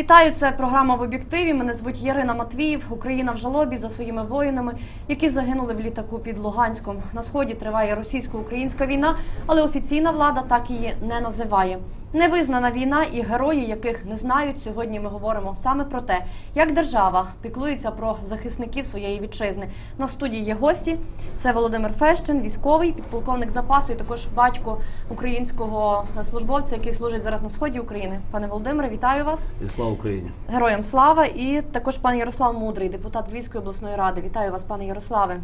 Вітаю, це програма в об'єктиві. Мене звуть Ярина Матвіїв. Україна в жалобі за своїми воїнами, які загинули в літаку під Луганськом. На сході триває російсько-українська війна, але офіційна влада так її не називає. Невизнана війна і герої, яких не знають. Сьогодні ми говоримо саме про те, як держава піклується про захисників своєї вітчизни. На студії є гості. Це Володимир Фещин, військовий, підполковник запасу і також батько українського службовця, який служить зараз на сході України. Пане Володимире, вітаю вас. І слава Україні! Героям слава і також пан Ярослав Мудрий, депутат Львівської обласної ради. Вітаю вас, пане Ярославе.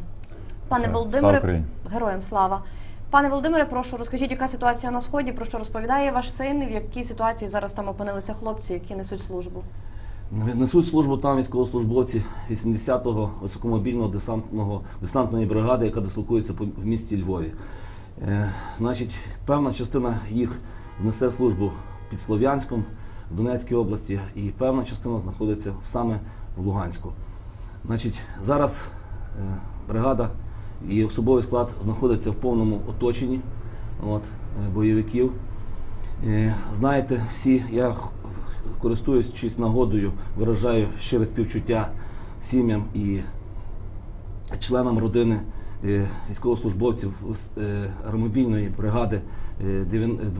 Пане Володимире, Україні. героям слава. Пане Володимире, прошу розкажіть, яка ситуація на сході, про що розповідає ваш син, в якій ситуації зараз там опинилися хлопці, які несуть службу. Несуть службу там військовослужбовці 80-го високомобільного десантного десантної бригади, яка дислокується в місті Львові. Е, значить, певна частина їх знесе службу під Слов'янськом в Донецькій області, і певна частина знаходиться саме в Луганську. Значить, зараз е, бригада і особовий склад знаходиться в повному оточенні от, е, бойовиків. Е, Знаєте, всі, я користуючись нагодою, виражаю щире співчуття сім'ям і членам родини е, військовослужбовців аеромобільної бригади, е,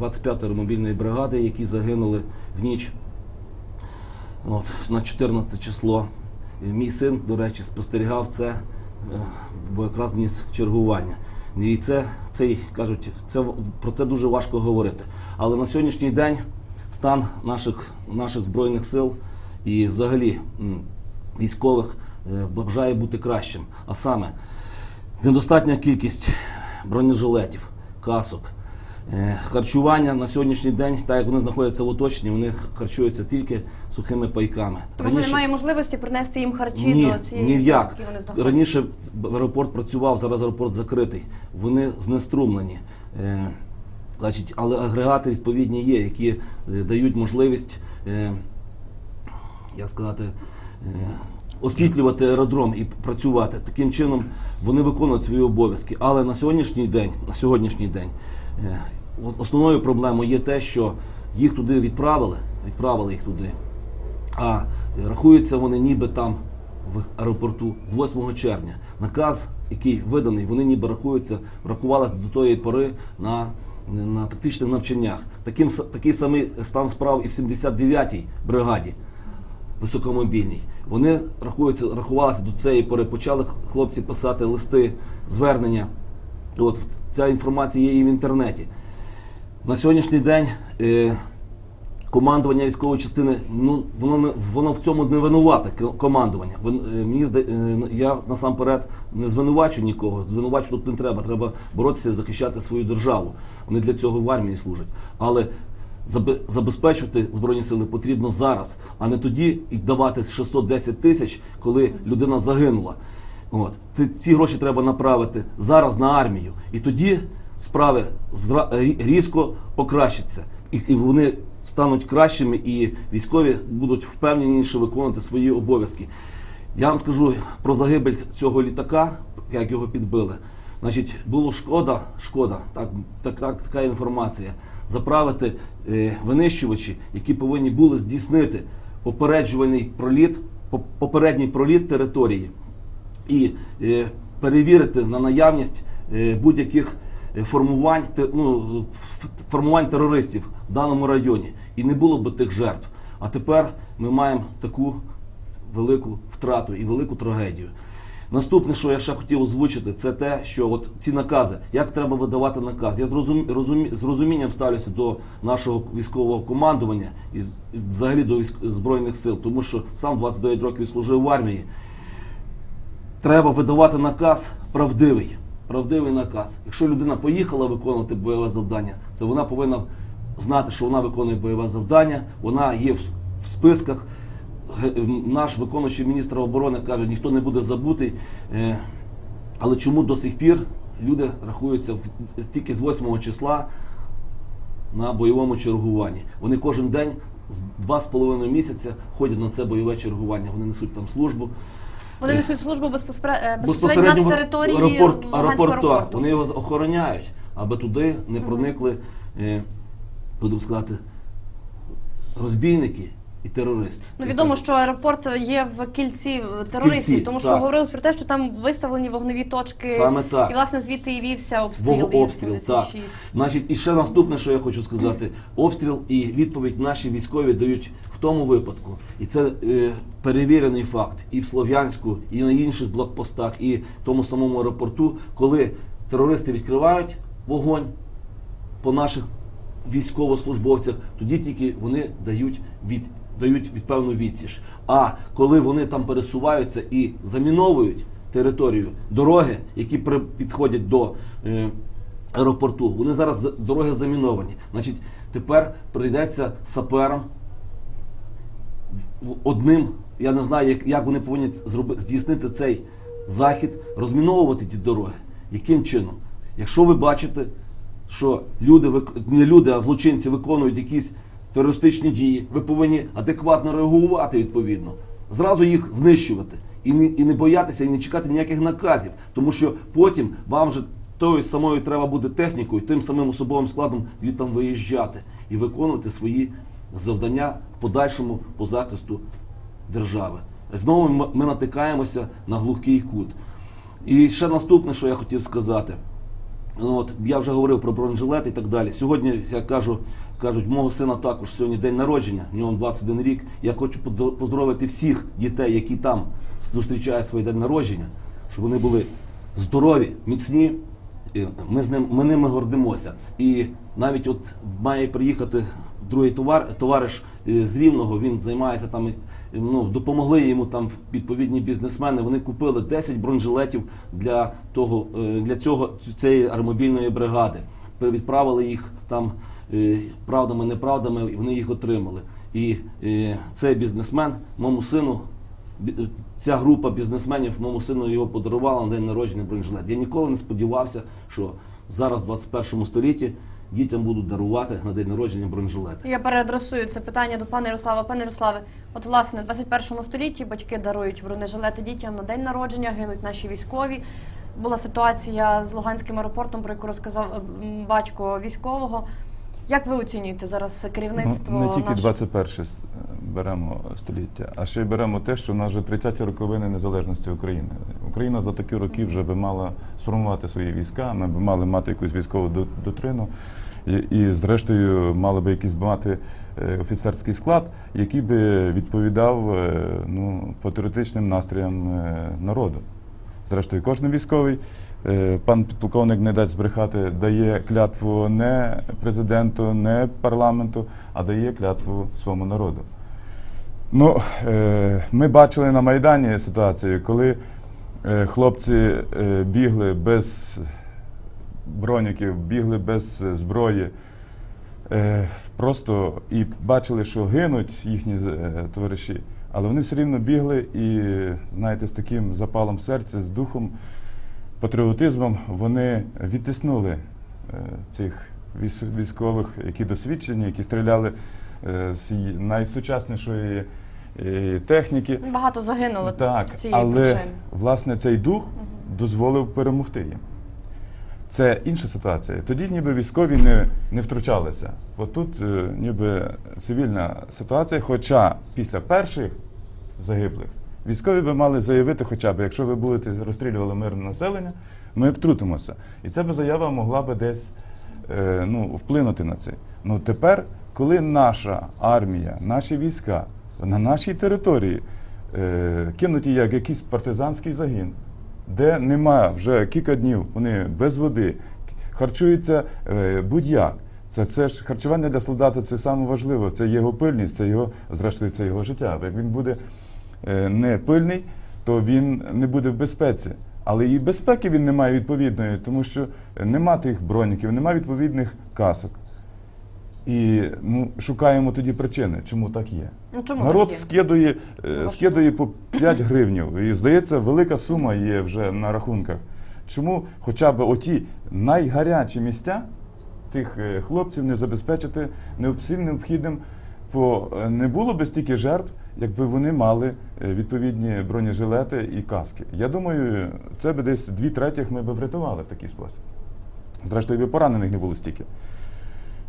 25-ї аеромобільної бригади, які загинули в ніч от, на 14 число. Мій син, до речі, спостерігав це, бо якраз ніс чергування. І це, цей, кажуть, це, про це дуже важко говорити. Але на сьогоднішній день стан наших, наших Збройних сил і взагалі військових е, бажає бути кращим. А саме недостатня кількість бронежилетів, касок, Е, Харчування на сьогоднішній день, так як вони знаходяться в оточенні, вони харчуються тільки сухими пайками. Тому що немає можливості принести їм харчі ні, до цієї ні в як. які вони. Раніше аеропорт працював, зараз аеропорт закритий. Вони знеструмлені. Е, значить, але агрегати відповідні є, які е, дають можливість, е, як сказати, е, освітлювати аеродром і працювати. Таким чином вони виконують свої обов'язки. Але на сьогоднішній день, на сьогоднішній день е, основною проблемою є те, що їх туди відправили, відправили їх туди. А е, рахуються вони ніби там в аеропорту з 8 червня. Наказ, який виданий, вони ніби рахуються, рахувалися до тої пори на, на тактичних навчаннях. Таким, такий самий стан справ і в 79-й бригаді високомобільній. Вони рахуються, рахувалися до цієї пори. Почали хлопці писати листи, звернення. От ця інформація є і в інтернеті. На сьогоднішній день е, командування військової частини, ну воно не воно в цьому не винувате командування. Вон- е, мені зда- е, я насамперед не звинувачу нікого. Звинувачу тут не треба. Треба боротися захищати свою державу. Вони для цього в армії служать. Але забезпечувати збройні сили потрібно зараз, а не тоді і давати 610 тисяч, коли людина загинула. От ці гроші треба направити зараз на армію, і тоді справи різко покращаться, і, і вони стануть кращими, і військові будуть впевненіше виконувати свої обов'язки. Я вам скажу про загибель цього літака, як його підбили. Значить, було шкода, шкода, так, так, так така інформація. Заправити е, винищувачі, які повинні були здійснити попереджувальний проліт, попередній проліт території і е, перевірити на наявність е, будь-яких е, формувань, ну, формувань терористів в даному районі. І не було б тих жертв. А тепер ми маємо таку велику втрату і велику трагедію. Наступне, що я ще хотів озвучити, це те, що от ці накази, як треба видавати наказ. Я з розум, розумі- з розумінням ставлюся до нашого військового командування і взагалі до військ, збройних сил, тому що сам 29 років служив в армії. Треба видавати наказ правдивий. Правдивий наказ. Якщо людина поїхала виконувати бойове завдання, то вона повинна знати, що вона виконує бойове завдання, вона є в, списках. Наш виконуючий міністр оборони каже, ніхто не буде забутий. Е, Але чому до сих пір люди рахуються тільки з 8 числа на бойовому чергуванні? Вони кожен день з два з половиною місяця ходять на це бойове чергування. Вони несуть там службу. Вони несуть службу безпосередньо, безпосередньо безпосередньо на території аеропорт, аеропорту. аеропорту. Вони його охороняють, аби туди не проникли, е, будемо сказати, розбійники і терорист. Ну відомо, що аеропорт є в кільці терористів, Кільці, тому що так. говорилось про те, що там виставлені вогневі точки, Саме так. і власне звідти і вівся обстріл. Обстріл, так. Значить, і ще наступне, що я хочу сказати: обстріл і відповідь наші військові дають в тому випадку, і це е, перевірений факт і в Слов'янську, і на інших блокпостах, і в тому самому аеропорту, коли терористи відкривають вогонь по наших військовослужбовцях, тоді тільки вони дають від. Дають від певну відсіч. А коли вони там пересуваються і заміновують територію дороги, які підходять до е, аеропорту, вони зараз дороги заміновані. Значить, тепер прийдеться саперам одним, я не знаю, як, як вони повинні зроби, здійснити цей захід, розміновувати ті дороги. Яким чином? Якщо ви бачите, що люди, не люди, а злочинці виконують якісь терористичні дії, ви повинні адекватно реагувати відповідно. Зразу їх знищувати і не, і не боятися, і не чекати ніяких наказів, тому що потім вам же тою самою треба буде технікою, тим самим особовим складом звідти виїжджати і виконувати свої завдання в подальшому по захисту держави. Знову ми- натикаємося на глухий кут. І ще наступне, що я хотів сказати. Ну, от, я вже говорив про бронежилет і так далі. Сьогодні, я кажу, кажуть, мого сина також сьогодні день народження, в нього 21 рік. Я хочу поздоровити всіх дітей, які там зустрічають свій день народження, щоб вони були здорові, міцні. Ми з ним ми ними гордимося. І навіть от має приїхати другий товар, товариш з Рівного. Він займається там. Ну допомогли йому там відповідні бізнесмени. Вони купили 10 бронежилетів для того е, для цього цієї аеромобільної бригади. Відправили їх там е, правдами, неправдами, і вони їх отримали. І е, цей бізнесмен моєму сину ця група бізнесменів моєму сину його подарувала на день народження бронежилет. Я ніколи не сподівався, що зараз, в 21 столітті, дітям будуть дарувати на день народження бронежилети. Я переадресую це питання до пана Ярослава. Пане Ярославе, от власне, в 21 столітті батьки дарують бронежилети дітям на день народження, гинуть наші військові. Була ситуація з Луганським аеропортом, про яку розказав батько військового. Як ви оцінюєте зараз керівництво? Ну, не тільки наше? 21 с- беремо століття, а ще й беремо те, що в нас вже 30-ті роковини незалежності України. Україна за такі роки вже би мала сформувати свої війська, ми б мали мати якусь військову до- доктрину, і, і зрештою мали би якийсь мати е, офіцерський склад, який би відповідав е, ну, патріотичним настроям е, народу. Зрештою, кожен військовий, пан підполковник не дасть збрехати, дає клятву не президенту, не парламенту, а дає клятву своєму народу. Ну, е, ми бачили на Майдані ситуацію, коли е, хлопці е, бігли без броніків, бігли без зброї. Просто і бачили, що гинуть їхні товариші, але вони все рівно бігли і, знаєте, з таким запалом серця, з духом, патріотизмом вони відтиснули цих військових, які досвідчені, які стріляли з найсучаснішої техніки. Багато загинуло Так, з цієї але причини. власне цей дух дозволив перемогти їм. Це інша ситуація. Тоді ніби військові не, не втручалися. Бо тут е, ніби цивільна ситуація, хоча після перших загиблих військові би мали заявити, хоча б, якщо ви будете розстрілювали мирне населення, ми втрутимося. І ця би заява могла би десь е, ну, вплинути на це. Ну тепер, коли наша армія, наші війська на нашій території е, кинуті як якийсь партизанський загін, де нема вже кілька днів, вони без води, харчуються е, будь-як. Це, це ж харчування для солдата це саме важливо, це його пильність, це його, зрештою, це його життя. Як він буде е, не пильний, то він не буде в безпеці. Але і безпеки він не має відповідної, тому що нема тих броніків, нема відповідних касок. І ну, шукаємо тоді причини, чому так є. Ну, чому Народ так є? скидує, е, скидує по 5 гривнів. І здається, велика сума є вже на рахунках. Чому хоча б оті найгарячі місця тих е, хлопців не забезпечити не всім необхідним, бо е, не було би стільки жертв, якби вони мали відповідні бронежилети і каски. Я думаю, це би десь дві третіх ми би врятували в такий спосіб. Зрештою, би поранених не було стільки.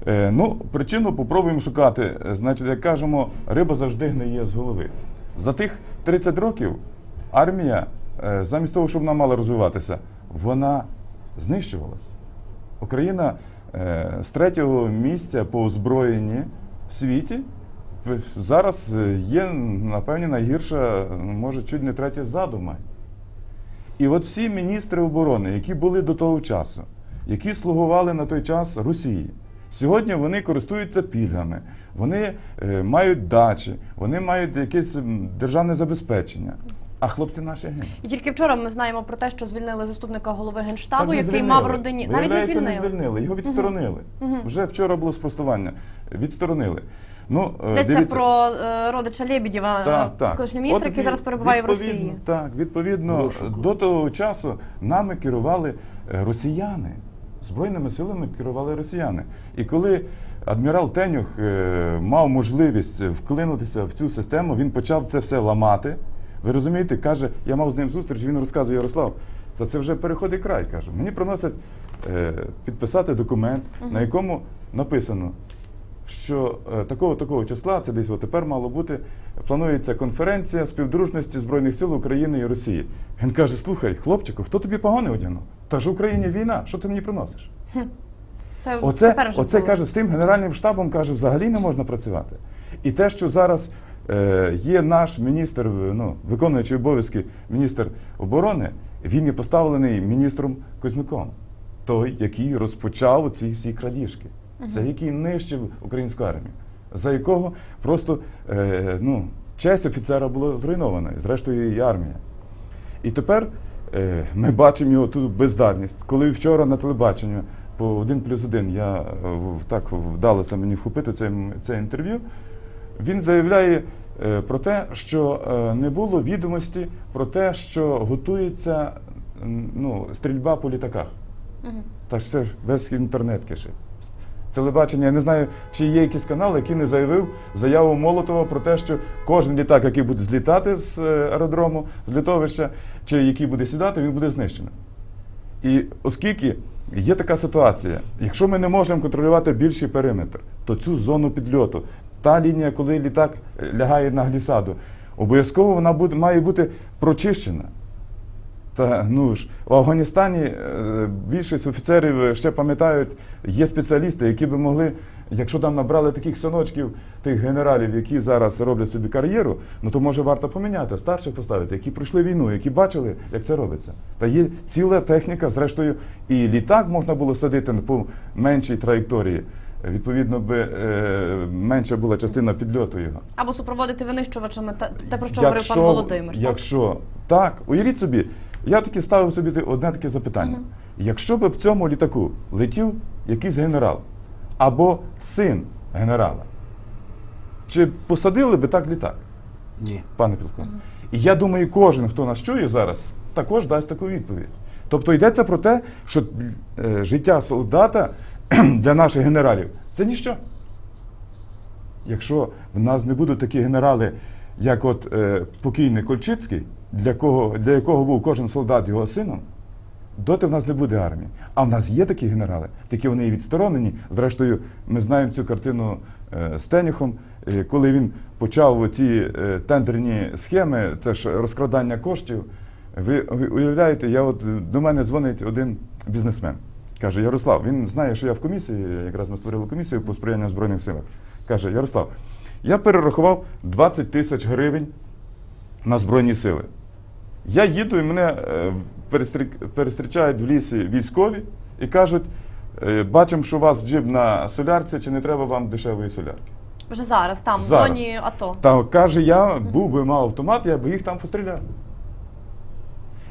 Е, ну, причину попробуємо шукати. Е, Значить, як кажемо, риба завжди гниє з голови. За тих 30 років армія, е, замість того, щоб вона мала розвиватися, вона знищувалась. Україна з третього місця по озброєнні в світі зараз є, напевне, найгірша, може, чуть не третя ззаду має. І от всі міністри оборони, які були до того часу, які слугували на той час Росії, сьогодні вони користуються пільгами, вони е, мають дачі, вони мають якесь державне забезпечення. А хлопці наші гинуть. І тільки вчора ми знаємо про те, що звільнили заступника голови генштабу, який звільнили. мав родині. Навіть не звільнили. не звільнили, його відсторонили. Вже вчора було спростування. Відсторонили. Ну, е, Йдеться дивіться, про е, родича Лєбідєва, так, так. колишнього міністра, От який зараз перебуває в Росії. Так, відповідно, Розшуку. до того часу нами керували росіяни. Збройними силами керували росіяни. І коли адмірал Тенюх е, мав можливість вклинутися в цю систему, він почав це все ламати. Ви розумієте, каже, я мав з ним зустріч, він розказує Ярослав. Та це вже переходить край. каже. Мені приносять е, підписати документ, на якому написано, що е, такого такого числа, це десь от тепер мало бути, планується конференція співдружності Збройних сил України і Росії. Він каже: слухай, хлопчику, хто тобі погони одягнув? Та ж в Україні війна, що ти мені приносиш? Це Оце, тепер вже оце було. каже, з тим генеральним штабом каже, взагалі не можна працювати. І те, що зараз е, є наш міністр, ну, виконуючий обов'язки міністр оборони, він є поставлений міністром Кузьмиком, той, який розпочав ці всі крадіжки, це який нищив українську армію, за якого просто е, ну, честь офіцера була зруйнована, і зрештою і армія. І тепер е, ми бачимо його тут бездарність. Коли вчора на телебаченні по один плюс один я е, так вдалося мені вхопити це, це інтерв'ю, він заявляє е, про те, що е, не було відомості про те, що готується ну, стрільба по літаках. Та ж це ж весь інтернет кишить. Телебачення, я не знаю, чи є якийсь канал, який не заявив заяву Молотова про те, що кожен літак, який буде злітати з е, аеродрому, з літовища, чи який буде сідати, він буде знищений. І оскільки є така ситуація, якщо ми не можемо контролювати більший периметр, то цю зону підльоту, та лінія, коли літак лягає на глісаду, обов'язково вона буде, має бути прочищена. Та ну ж в Афганістані е, більшість офіцерів ще пам'ятають, є спеціалісти, які би могли, якщо там набрали таких синочків, тих генералів, які зараз роблять собі кар'єру, ну то може варто поміняти, старших поставити, які пройшли війну, які бачили, як це робиться. Та є ціла техніка, зрештою, і літак можна було садити по меншій траєкторії. Відповідно, би е, менша була частина підльоту його. Або супроводити винищувачами те, те, про що говорив пан Володимир. Якщо так, уявіть собі, я таки ставив собі одне таке запитання. Якщо би в цьому літаку летів якийсь генерал або син генерала, чи посадили би так літак, Ні. пане Пілко? І я думаю, кожен, хто нас чує зараз, також дасть таку відповідь. Тобто йдеться про те, що е, життя солдата для наших генералів це ніщо. Якщо в нас не будуть такі генерали, як от е, покійний Кольчицький, для, кого, для якого був кожен солдат його сином, доти в нас не буде армії. А в нас є такі генерали, тільки вони відсторонені. Зрештою, ми знаємо цю картину е, з Тенюхом, е, коли він почав ці е, тендерні схеми, це ж розкрадання коштів. Ви, ви уявляєте, я от е, до мене дзвонить один бізнесмен. Каже, Ярослав, він знає, що я в комісії, якраз ми створили комісію по сприянню в Збройних силах. Каже, Ярослав, я перерахував 20 тисяч гривень на Збройні сили. Я їду і мене е, перестрічають в лісі військові і кажуть: е, бачимо, що у вас джип на солярці, чи не треба вам дешевої солярки. Вже зараз, там, Зараз. в зоні АТО. Та каже, я був би мав автомат, я би їх там постріляв.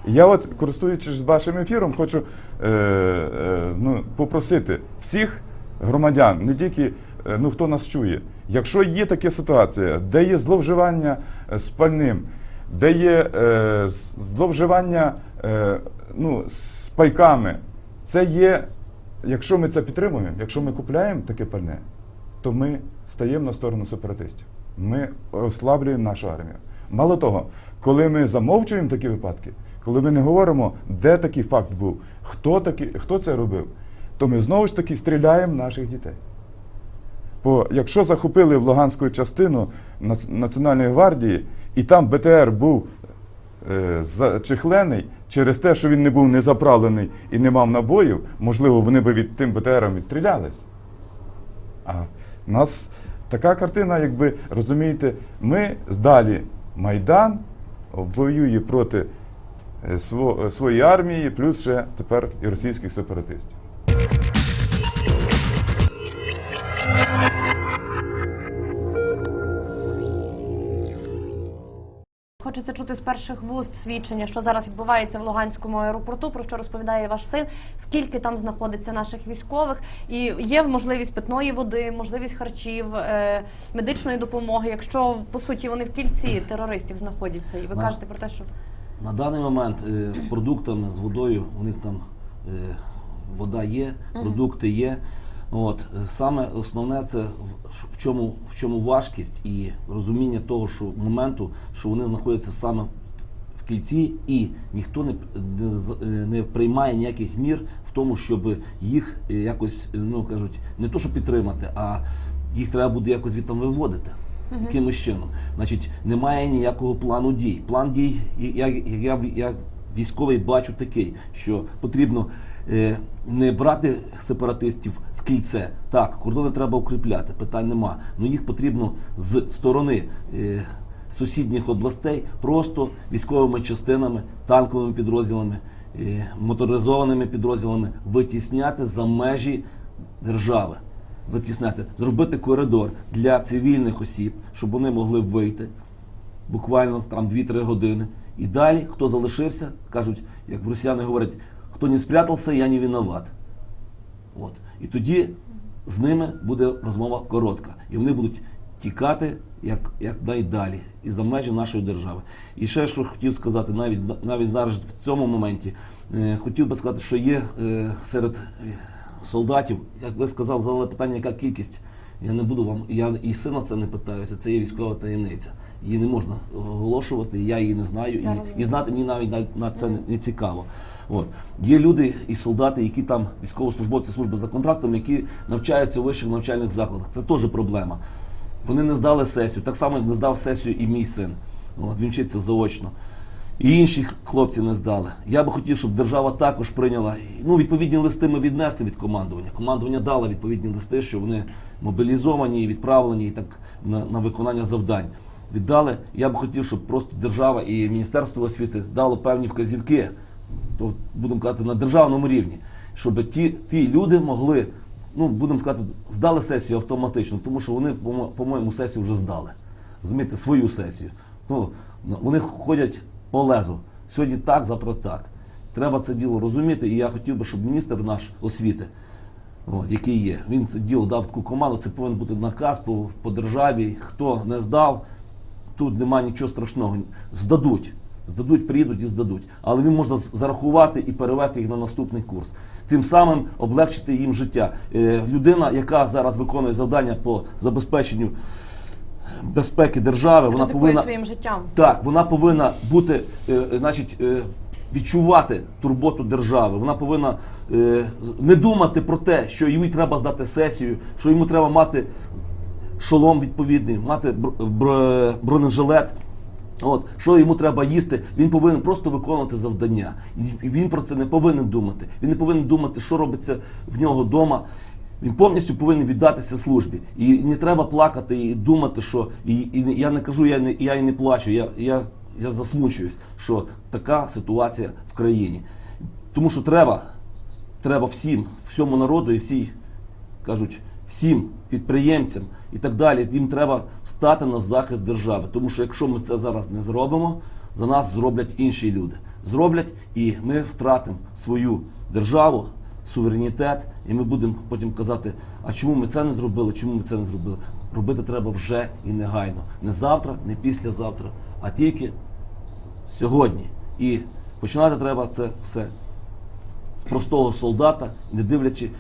Я от, користуючись вашим ефіром, хочу е, е, ну, попросити всіх громадян, не тільки е, ну, хто нас чує, якщо є така ситуація, де є зловживання е, спальним, де є е, зловживання е, ну, з це є, якщо ми це підтримуємо, якщо ми купляємо таке пальне, то ми стаємо на сторону сепаратистів. Ми ослаблюємо нашу армію. Мало того, коли ми замовчуємо такі випадки, коли ми не говоримо, де такий факт був, хто, такі, хто це робив, то ми знову ж таки стріляємо наших дітей. Бо якщо захопили в Луганську частину Національної гвардії, і там БТР був е, зачехлений через те, що він не був не заправлений і не мав набоїв, можливо, вони би від тим БТРом відстрілялись. А в нас така картина, якби розумієте, ми здалі Майдан воює проти е, сво- е, своєї армії, плюс ще тепер і російських сепаратистів. Хочеться чути з перших вуст свідчення, що зараз відбувається в Луганському аеропорту, про що розповідає ваш син, скільки там знаходиться наших військових, і є можливість питної води, можливість харчів, е, медичної допомоги. Якщо по суті вони в кільці терористів знаходяться, і ви На- кажете про те, що На даний момент е, з продуктами, з водою, у них там е, вода є, продукти є. От саме основне це в- чому, в чому важкість і розуміння того, що моменту, що вони знаходяться саме в кільці, і ніхто не, не, е, не приймає ніяких мір в тому, щоб їх е, якось, е, ну кажуть, не то, що підтримати, а їх треба буде якось від там виводити. Якимось чином. Значить, немає ніякого плану дій. План дій, я, я, я військовий бачу такий, що потрібно е, не брати сепаратистів кільце. Так, кордони треба укріпляти, питань нема. Ну їх потрібно з сторони. Е, Сусідніх областей просто військовими частинами, танковими підрозділами, е, моторизованими підрозділами витісняти за межі держави витісняти, зробити коридор для цивільних осіб, щоб вони могли вийти буквально там 2-3 години. І далі, хто залишився, кажуть, як росіяни говорять, хто не спрятався, я не виноват. От. І тоді з ними буде розмова коротка. І вони будуть тікати як, як найдалі і за межі нашої держави. І ще що хотів сказати, навіть, навіть зараз в цьому моменті, е, хотів би сказати, що є е, серед е, солдатів, як ви сказали, задали питання, яка кількість. Я не буду вам, я і сина це не питаюся, це є військова таємниця. Її не можна оголошувати, я її не знаю, і, і знати мені навіть на, на це не, не цікаво. От. Є люди і солдати, які там, військовослужбовці служби за контрактом, які навчаються у вищих навчальних закладах. Це теж проблема. Вони не здали сесію. Так само як не здав сесію і мій син. От, він вчиться заочно. І інші хлопці не здали. Я би хотів, щоб держава також прийняла. Ну, відповідні листи ми віднесли від командування. Командування дало відповідні листи, що вони мобілізовані і відправлені і так на, на виконання завдань. Віддали. Я би хотів, щоб просто держава і Міністерство освіти дало певні вказівки, то будемо казати, на державному рівні, щоб ті, ті люди могли, ну будемо сказати, здали сесію автоматично, тому що вони, по- по-моєму, сесію вже здали. Розумієте, свою сесію. Ну, вони ходять по. Сьогодні так, завтра так. Треба це діло розуміти, і я хотів би, щоб міністр наш освіти, от, який є, він це діло дав таку команду, це повинен бути наказ по, по державі. Хто не здав, тут немає нічого страшного. Здадуть. Здадуть, приїдуть і здадуть. Але він можна зарахувати і перевести їх на наступний курс. Тим самим облегчити їм життя. Е, людина, яка зараз виконує завдання по забезпеченню безпеки держави, вона ризикує повинна своїм життям. так, вона повинна бути, е, значить, е, відчувати турботу держави. Вона повинна е, не думати про те, що йому треба здати сесію, що йому треба мати шолом відповідний, мати бр- бр- бронежилет. От, що йому треба їсти, він повинен просто виконувати завдання. І він про це не повинен думати. Він не повинен думати, що робиться в нього вдома. Він повністю повинен віддатися службі. І не треба плакати і думати, що і, і я не кажу, я не я і не плачу. Я, я, я засмучуюсь, що така ситуація в країні. Тому що треба, треба всім, всьому народу і всій кажуть всім підприємцям і так далі. Їм треба стати на захист держави. Тому що якщо ми це зараз не зробимо, за нас зроблять інші люди. Зроблять, і ми втратимо свою державу, суверенітет, і ми будемо потім казати, а чому ми це не зробили, чому ми це не зробили. Робити треба вже і негайно. Не завтра, не післязавтра, а тільки сьогодні. І починати треба це все з простого солдата, не дивлячи,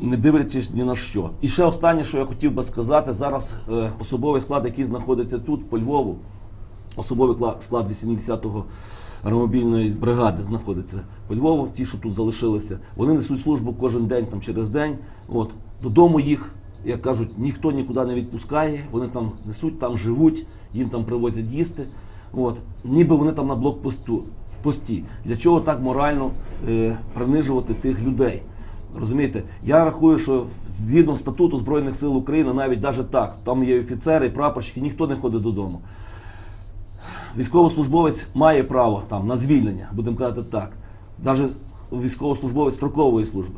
не дивлячись ні на що. І ще останнє, що я хотів би сказати, зараз е, особовий склад, який знаходиться тут, по Львову, особовий склад 80-го аеромобільної бригади знаходиться по Львову, ті, що тут залишилися, вони несуть службу кожен день, там через день. От додому їх як кажуть, ніхто нікуди не відпускає, вони там несуть, там живуть, їм там привозять їсти. От, ніби вони там на блокпосту пості. Для чого так морально е, принижувати тих людей? Розумієте, я рахую, що згідно статуту Збройних сил України, навіть навіть так, там є офіцери, прапорщики, ніхто не ходить додому. Військовослужбовець має право там на звільнення, будемо казати так. Навіть військовослужбовець строкової служби.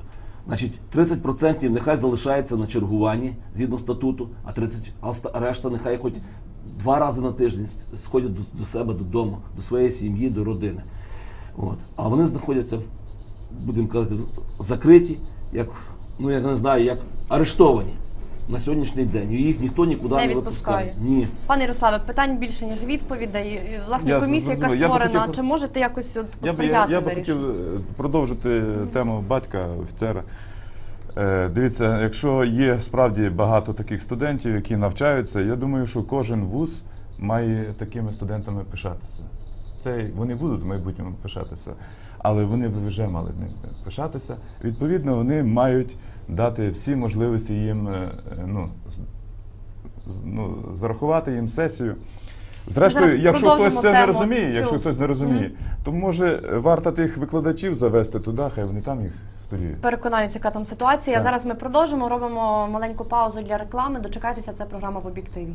Значить, 30% нехай залишається на чергуванні згідно статуту, а 30, а решта нехай хоч два рази на тиждень сходять до, до себе додому, до своєї сім'ї, до родини. От. А вони знаходяться, будемо казати, закриті, як, ну я не знаю, як арештовані на сьогоднішній день. І їх ніхто нікуди Не не, відпускає. випускає. Ні. Пане Ярославе, питань більше ніж відповідей. Власне, Я комісія, яка. Я би створена, хотів- чи можете якось от Я би, посприяти я, я би вирішенню? хотів е, продовжити тему батька, офіцера. Е, Дивіться, якщо є справді багато таких студентів, які навчаються, я думаю, що кожен вуз має такими студентами пишатися. Це вони будуть в майбутньому пишатися, але вони б вже мали ним пишатися. Відповідно, вони мають дати всі можливості їм е, е, ну, ну, зарахувати їм сесію. Зрештою, зараз якщо хтось це не розуміє, цю. якщо хтось не розуміє, то може варто тих викладачів завести туди, хай вони там їх студіюють. Переконаються, яка там ситуація. Так. Зараз ми продовжимо, робимо маленьку паузу для реклами. Дочекайтеся, це програма в об'єктиві.